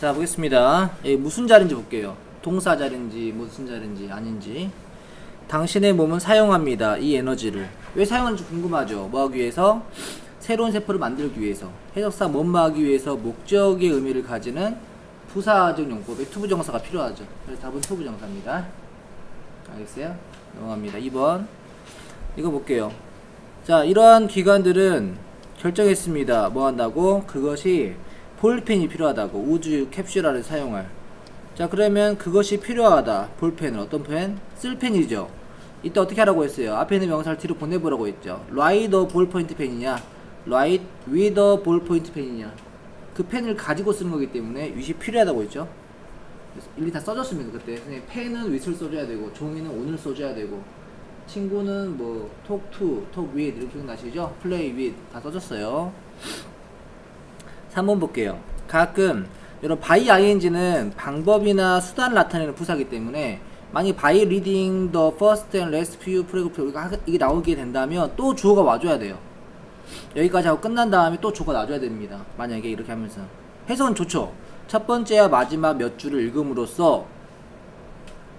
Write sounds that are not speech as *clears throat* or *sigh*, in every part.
자 보겠습니다. 예, 무슨 자리인지 볼게요. 동사 자리인지 무슨 자리인지 아닌지. 당신의 몸은 사용합니다. 이 에너지를 왜 사용하는지 궁금하죠. 뭐 하기 위해서 새로운 세포를 만들기 위해서 해석사 뭐뭐하기 위해서 목적의 의미를 가지는 부사적 용법에 투부정사가 필요하죠. 그래서 답은 투부정사입니다. 알겠어요? 넘어갑니다. 2번 이거 볼게요. 자 이러한 기관들은 결정했습니다. 뭐 한다고? 그것이 볼펜이 필요하다고 우주 캡슐화를 사용할. 자 그러면 그것이 필요하다. 볼펜은 어떤 펜? 쓸 펜이죠. 이때 어떻게 하라고 했어요? 앞에 있는 명사를 뒤로 보내보라고 했죠. 라이더 볼포인트 펜이냐? 라이트 위더 볼포인트 펜이냐? 그 펜을 가지고 쓰는 거기 때문에 윗이 필요하다고 했죠. 일리 다 써줬습니다 그때. 선생님 펜은 윗을 써줘야 되고 종이는 온을 써줘야 되고 친구는 뭐톡윗 이렇게 기억나시죠? 플레이 윗 다 써줬어요 3번 볼게요. 가끔 이런 바이 ing는 방법이나 수단을 나타내는 부사기 때문에 만약 by reading the first and last few paragraph 이게 나오게 된다면 또 주어가 와줘야 돼요. 여기까지 하고 끝난 다음에 또 주어가 나줘야 됩니다. 만약에 이렇게 하면서 해석은 좋죠. 첫 번째와 마지막 몇 줄을 읽음으로써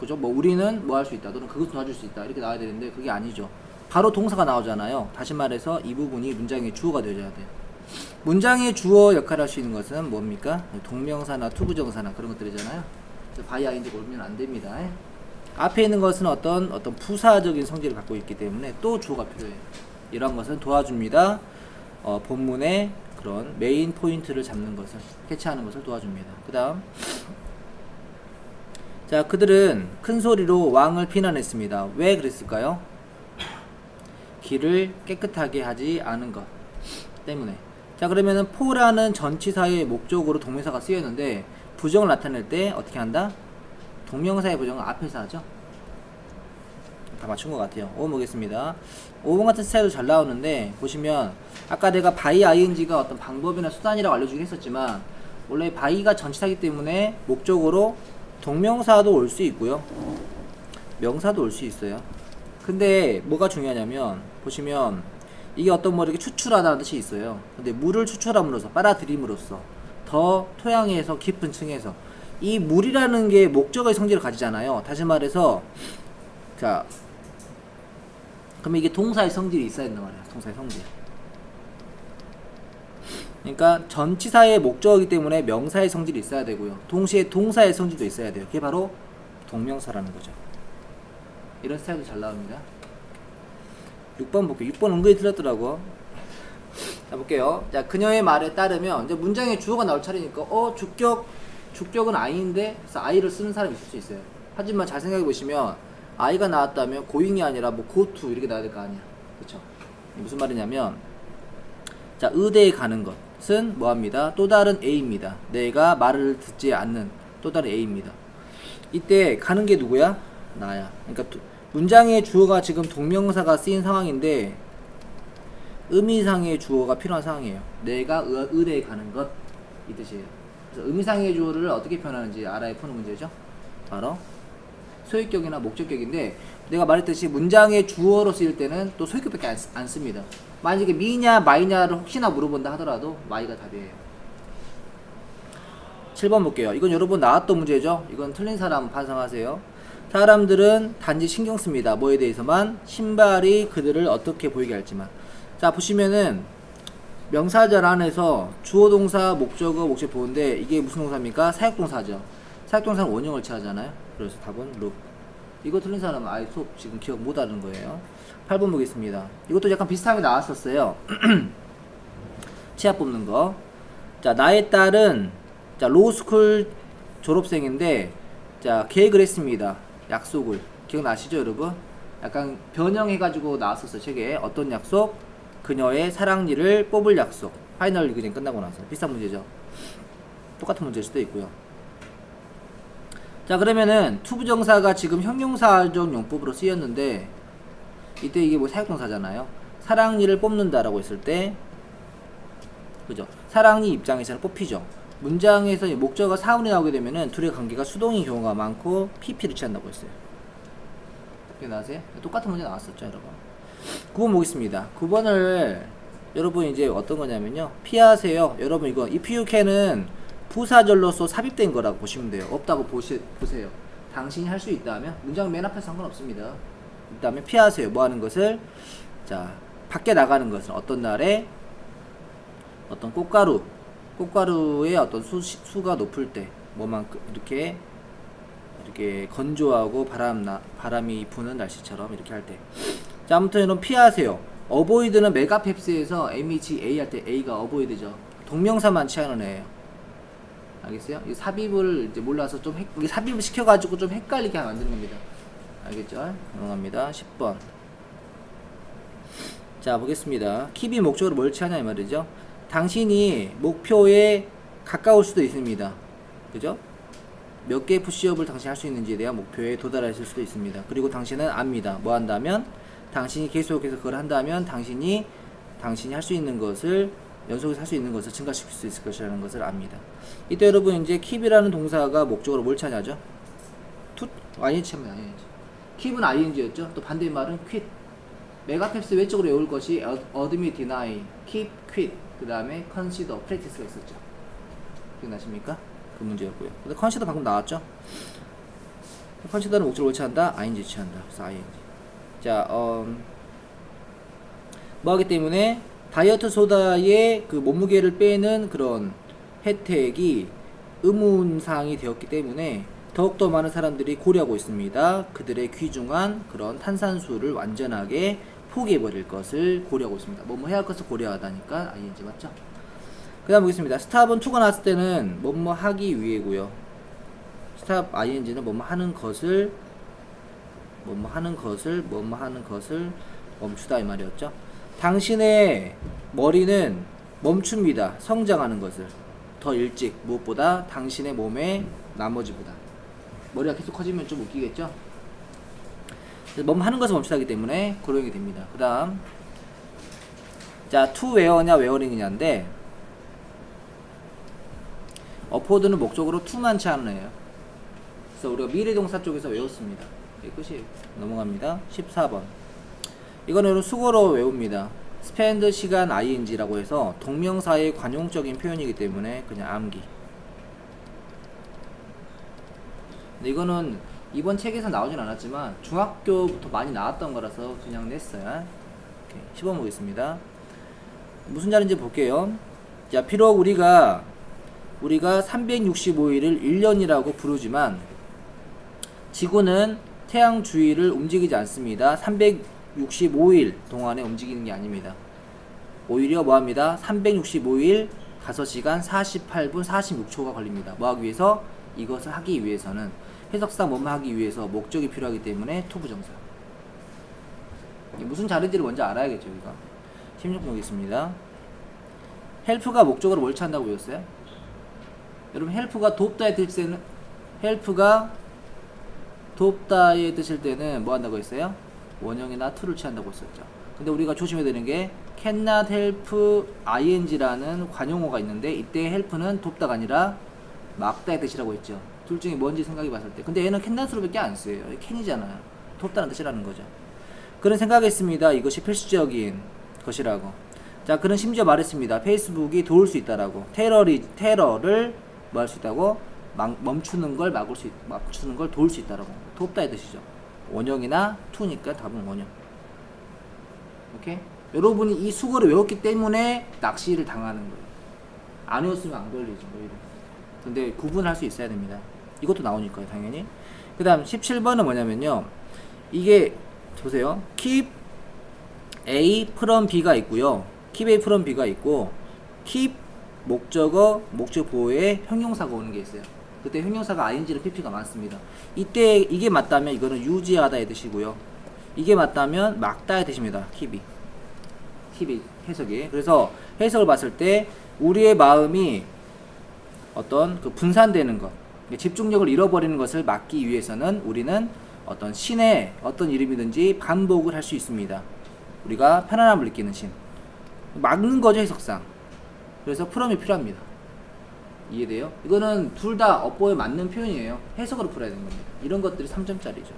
그죠? 뭐 우리는 뭐 할 수 있다. 또는 그것도 도와줄 수 있다. 이렇게 나와야 되는데 그게 아니죠. 바로 동사가 나오잖아요. 다시 말해서 이 부분이 문장의 주어가 되어야 돼요. 문장의 주어 역할을 할 수 있는 것은 뭡니까? 동명사나 투부정사나 그런 것들이잖아요. 바이 아인지 올면 안 됩니다. 앞에 있는 것은 어떤 어떤 부사적인 성질을 갖고 있기 때문에 또 주어가 필요해요. 이러한 것은 도와줍니다. 어, 본문의 그런 메인 포인트를 잡는 것을 캐치하는 것을 도와줍니다. 그다음 자 그들은 큰 소리로 왕을 비난했습니다. 왜 그랬을까요? 길을 깨끗하게 하지 않은 것 때문에 자 그러면은 포라는 전치사의 목적으로 동명사가 쓰였는데 부정을 나타낼 때 어떻게 한다? 동명사의 부정은 앞에서 하죠. 다 맞춘 것 같아요. 5번 보겠습니다. 5번 같은 스타일도 잘 나오는데 보시면 아까 내가 바이 ing가 어떤 방법이나 수단이라고 알려주긴 했었지만 원래 바이가 전치사기 때문에 목적으로 동명사도 올 수 있고요. 명사도 올 수 있어요. 근데 뭐가 중요하냐면 보시면 이게 어떤 뭐 이렇게 추출하다는 뜻이 있어요. 근데 물을 추출함으로써 빨아들임으로써 더 토양에서 깊은 층에서 이 물이라는 게 목적의 성질을 가지잖아요. 다시 말해서 자 그러면 이게 동사의 성질이 있어야 된단 말이야. 동사의 성질. 그러니까 전치사의 목적이기 때문에 명사의 성질이 있어야 되고요. 동시에 동사의 성질도 있어야 돼요. 그게 바로 동명사라는 거죠. 이런 스타일도 잘 나옵니다. 6번 볼게요. 6번 은근히 틀렸더라고. 자, 볼게요. 자, 그녀의 말에 따르면, 이제 문장에 주어가 나올 차례니까, 어, 주격, 주격은 아이인데, 그래서 아이를 쓰는 사람이 있을 수 있어요. 하지만 잘 생각해 보시면, 아이가 나왔다면, 고잉이 아니라 뭐, 고투, 이렇게 나와야 될 거 아니야. 그쵸? 무슨 말이냐면, 자, 의대에 가는 것은 뭐 합니다? 또 다른 A입니다. 내가 말을 듣지 않는 또 다른 A입니다. 이때 가는 게 누구야? 나야. 그러니까 두- 문장의 주어가 지금 동명사가 쓰인 상황인데 의미상의 주어가 필요한 상황이에요. 내가 의, 의대에 가는 것 이 뜻이에요. 그래서 의미상의 주어를 어떻게 표현하는지 알아야 푸는 문제죠. 바로 소유격이나 목적격인데 내가 말했듯이 문장의 주어로 쓰일 때는 또 소유격밖에 안, 쓰- 안 씁니다. 만약에 미냐 마이냐를 혹시나 물어본다 하더라도 마이가 답이에요. 7번 볼게요. 이건 여러분 나왔던 문제죠. 이건 틀린 사람 반성하세요. 사람들은 단지 신경 씁니다. 뭐에 대해서만 신발이 그들을 어떻게 보이게 할지만. 자 보시면은 명사절 안에서 주어 동사 목적어 목적 보는데 이게 무슨 동사입니까? 사역 동사죠. 사역 동사는 원형을 취하잖아요. 그래서 답은 look. 이거 틀린 사람은 아예 수업 지금 기억 못 하는 거예요. 8번 보겠습니다. 이것도 약간 비슷하게 나왔었어요. *clears throat* 치아 뽑는 거. 자, 나의 딸은 자, 로스쿨 졸업생인데 자, 계획을 했습니다. 약속을. 기억나시죠, 여러분? 약간 변형해 가지고 나왔었어요, 책에. 어떤 약속? 그녀의 사랑니를 뽑을 약속. 파이널 리그전 끝나고 나서. 비슷한 문제죠. 똑같은 문제일 수도 있고요. 자, 그러면은 투부정사가 지금 형용사적 용법으로 쓰였는데 이때 이게 뭐 사역동사잖아요. 사랑니를 뽑는다라고 했을 때 그죠? 사랑니 입장에서는 뽑히죠. 문장에서 이 목적어가 사운이 나오게 되면은 둘의 관계가 수동인 경우가 많고 PP를 취한다고 했어요. 기억나세요? 똑같은 문제 나왔었죠, 여러분. 9번 보겠습니다. 9번을 여러분 이제 어떤 거냐면요. 피하세요. 여러분 이거 if you can은 부사절로서 삽입된 거라고 보시면 돼요. 없다고 보시, 보세요. 당신이 할 수 있다면 문장 맨 앞에 상관없습니다. 그 다음에 피하세요. 뭐 하는 것을 자 밖에 나가는 것은 어떤 날에 어떤 꽃가루 꽃가루의 어떤 수, 수가 높을 때 뭐만큼 이렇게 이렇게 건조하고 바람 나, 바람이 부는 날씨처럼 이렇게 할 때. 자, 아무튼 이런 피하세요. 어보이드는 메가펩스에서 MEG A 할 때 A가 어보이드죠. 동명사만 취하는 애예요. 알겠어요? 이 삽입을 이제 몰라서 좀 헷, 삽입을 시켜가지고 좀 헷갈리게 만드는 겁니다. 알겠죠? 넘어갑니다. 10번. 자, 보겠습니다. 킵이 목적으로 뭘 취하냐 이 말이죠. 당신이 목표에 가까울 수도 있습니다. 그죠? 몇 개의 푸시업을 당신이 할 수 있는지에 대한 목표에 도달하실 수도 있습니다. 그리고 당신은 압니다. 뭐 한다면 당신이 계속해서 그걸 한다면 당신이 당신이 할 수 있는 것을 연속해서 할 수 있는 것을 증가시킬 수 있을 것이라는 것을 압니다. 이때 여러분 이제 킵이라는 동사가 목적으로 뭘 차지하죠? 투 ing 차입니다. ing. 킵은 ing였죠. 또 반대의 말은 quit. 메가펩스 외적으로 외울 것이 admit, deny, keep, quit. 그 다음에 consider, practice가 있었죠. 기억나십니까? 그 문제였고요. 근데 컨시더 방금 나왔죠? 컨시더는 목적을 취한다, ing 취한다. 그래서 ing. 자, 음, 뭐 하기 때문에 다이어트 소다의 그 몸무게를 빼는 그런 혜택이 의문사항이 되었기 때문에 더욱더 많은 사람들이 고려하고 있습니다. 그들의 귀중한 그런 탄산수를 완전하게 포기해버릴 것을 고려하고 있습니다. 뭐뭐 해야 할 것을 고려하다니까 ing 맞죠? 그 다음 보겠습니다. 스탑은 투가 나왔을 때는 뭐뭐 하기 위해고요. 스탑 ing는 뭐뭐 하는 것을 뭐뭐 하는 것을 뭐뭐 하는 것을 멈추다 이 말이었죠. 당신의 머리는 멈춥니다. 성장하는 것을 더 일찍 무엇보다 당신의 몸의 나머지보다 머리가 계속 커지면 좀 웃기겠죠. 뭐뭐 하는 것을 멈추다기 때문에 고령이 됩니다. 그 다음 자, 투 웨어냐 웨어링이냐인데 어포드는 목적으로 투만 취하는 애예요. 그래서 우리가 미래동사 쪽에서 외웠습니다. 이게 끝이에요. 넘어갑니다. 14번. 이거는 수고로 외웁니다. 스펜드 시간 ing라고 해서 동명사의 관용적인 표현이기 때문에 그냥 암기. 근데 이거는 이번 책에서 나오진 않았지만 중학교부터 많이 나왔던 거라서 그냥 냈어요. 오케이. 10번 보겠습니다. 무슨 자리인지 볼게요. 자, 비록 우리가 우리가 365일을 1년이라고 부르지만 지구는 태양 주위를 움직이지 않습니다. 365일 동안에 움직이는 게 아닙니다. 오히려 뭐합니다? 365일 5시간 48분 46초가 걸립니다. 뭐 하기 위해서? 이것을 하기 위해서는 해석상 뭐뭐 하기 위해서 목적이 필요하기 때문에 투부정사. 무슨 자리인지를 먼저 알아야겠죠, 우리가. 16번 보겠습니다. 헬프가 목적으로 뭘 찾는다고 배웠어요? 여러분 헬프가 돕다에 드실 때는 헬프가 돕다에 드실 때는 뭐 한다고 했어요? 원형이나 to를 취한다고 했었죠. 근데 우리가 조심해야 되는 게 cannot help ing라는 관용어가 있는데 이때 help는 돕다가 아니라 막다의 뜻이라고 했죠. 둘 중에 뭔지 생각해 봤을 때. 근데 얘는 cannot으로밖에 안 써요. can이잖아요. 돕다는 뜻이라는 거죠. 그런 생각했습니다. 이것이 필수적인 것이라고. 자, 그는 심지어 말했습니다. 페이스북이 도울 수 있다라고. 테러리 테러를 뭐 할 수 있다고? 막, 멈추는 걸 막을 수 있, 멈추는 걸 도울 수 있다라고. 돕다의 뜻이죠. 원형이나 투니까 답은 원형. 오케이? 여러분이 이 수거를 외웠기 때문에 낚시를 당하는 거예요. 안 외웠으면 안 걸리죠, 오히려. 근데 구분할 수 있어야 됩니다. 이것도 나오니까요, 당연히. 그 다음 17번은 뭐냐면요. 이게, 보세요. keep A from B가 있고요. keep A from B가 있고, keep 목적어, 목적 보호에 형용사가 오는 게 있어요. 그때 형용사가 ing를 pp가 많습니다. 이때 이게 맞다면 이거는 유지하다의 뜻이고요. 이게 맞다면 막다의 뜻입니다. keep이. keep이 해석이. 그래서 해석을 봤을 때 우리의 마음이 어떤 그 분산되는 것, 집중력을 잃어버리는 것을 막기 위해서는 우리는 어떤 신의 어떤 이름이든지 반복을 할 수 있습니다. 우리가 편안함을 느끼는 신. 막는 거죠, 해석상. 그래서 풀음이 필요합니다. 이해돼요? 이거는 둘 다 업보에 맞는 표현이에요. 해석으로 풀어야 되는 겁니다. 이런 것들이 3점짜리죠.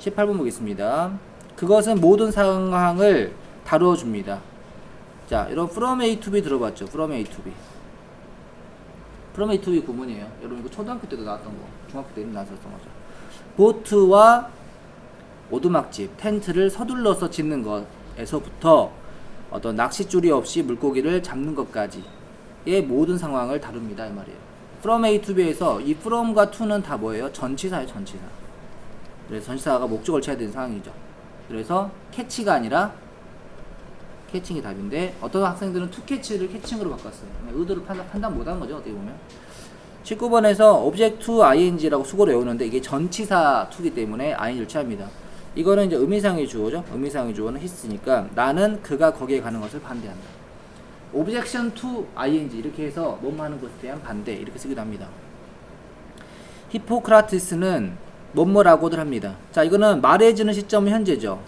18번 보겠습니다. 그것은 모든 상황을 다루어 줍니다. 자, 이런 from A to B 들어봤죠? from A to B. B 구문이에요. 여러분 이거 초등학교 때도 나왔던 거, 중학교 때도 나왔었던 거죠. 보트와 오두막집, 텐트를 서둘러서 짓는 것에서부터 어떤 낚싯줄이 없이 물고기를 잡는 것까지의 모든 상황을 다룹니다 이 말이에요. from A to B에서 이 from과 to는 다 뭐예요? 전치사예요 전치사. 그래서 전치사가 목적을 쳐야 되는 상황이죠. 그래서 캐치가 아니라 캐칭이 답인데 어떤 학생들은 투 캐치를 캐칭으로 바꿨어요. 의도를 판단, 판단 못한 거죠 어떻게 보면. 19번에서 object to ing라고 수고를 외우는데 이게 전치사 to기 때문에 ing를 취합니다. 이거는 이제 의미상의 주어죠. 의미상의 주어는 his니까 나는 그가 거기에 가는 것을 반대한다. objection to ing 이렇게 해서 뭐뭐 하는 것에 대한 반대 이렇게 쓰기도 합니다. 히포크라테스는 뭐뭐라고들 합니다. 자, 이거는 말해지는 시점은 현재죠.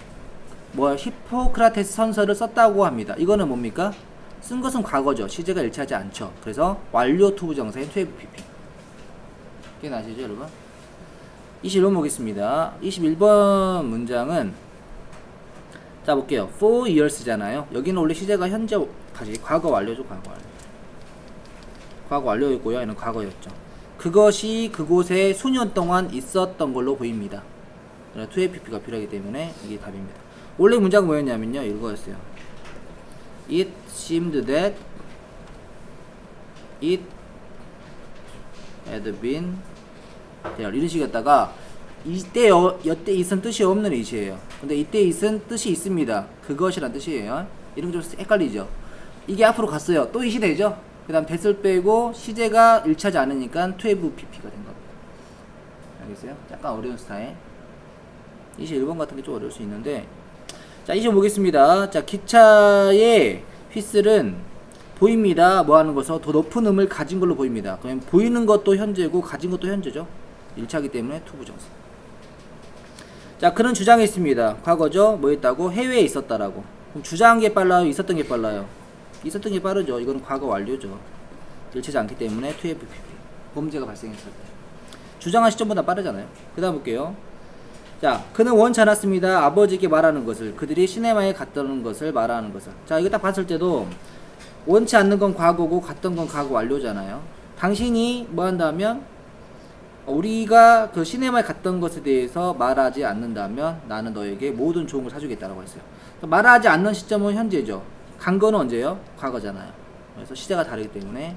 뭐 히포크라테스 선서를 썼다고 합니다. 이거는 뭡니까? 쓴 것은 과거죠. 시제가 일치하지 않죠. 그래서 완료 투부 정사인 투에브 PP. 이게 나시죠, 여러분? 21번 보겠습니다. 21번 문장은 자 볼게요. For years잖아요. 여기는 원래 시제가 현재 다시 과거 완료죠, 과거 완료. 과거 완료였고요. 얘는 과거였죠. 그것이 그곳에 수년 동안 있었던 걸로 보입니다. 2APP가 필요하기 때문에 이게 답입니다. 원래 문장은 뭐였냐면요. 이거였어요. It seemed that it had been there. 이런 식이었다가 이때 여, 여때 있은 뜻이 없는 이시예요. 근데 이때 있은 뜻이 있습니다. 그것이란 뜻이에요. 이런 게좀 헷갈리죠. 이게 앞으로 갔어요. 또 이시 되죠. 그 다음 대을 빼고 시제가 일치하지 않으니까 12pp가 된 겁니다. 알겠어요? 약간 어려운 스타일. 21번 같은 게 좀 어려울 수 있는데 자, 이제 보겠습니다. 자, 기차의 휘슬은 보입니다. 뭐 하는 것서 더 높은 음을 가진 걸로 보입니다. 그러면 보이는 것도 현재고 가진 것도 현재죠. 일차기 때문에 투부정사. 자, 그런 주장이 있습니다. 과거죠. 뭐 했다고? 해외에 있었다라고. 그럼 주장한 게 빨라요? 있었던 게 빨라요? 있었던 게 빠르죠. 이거는 과거 완료죠. 일치하지 않기 때문에 2FPP. 범죄가 발생했을 때. 주장한 시점보다 빠르잖아요. 그 다음 볼게요. 자, 그는 원치 않았습니다. 아버지께 말하는 것을. 그들이 시네마에 갔다는 것을 말하는 것을. 자, 이거 딱 봤을 때도 원치 않는 건 과거고 갔던 건 과거 완료잖아요. 당신이 뭐 한다면 우리가 그 시네마에 갔던 것에 대해서 말하지 않는다면 나는 너에게 모든 좋은 걸 사주겠다라고 했어요. 그러니까 말하지 않는 시점은 현재죠. 간 거는 언제요? 과거잖아요. 그래서 시제가 다르기 때문에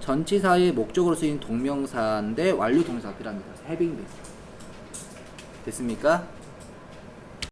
전치사의 목적으로 쓰인 동명사인데 완료 동사가 필요합니다. having. 됐습니까?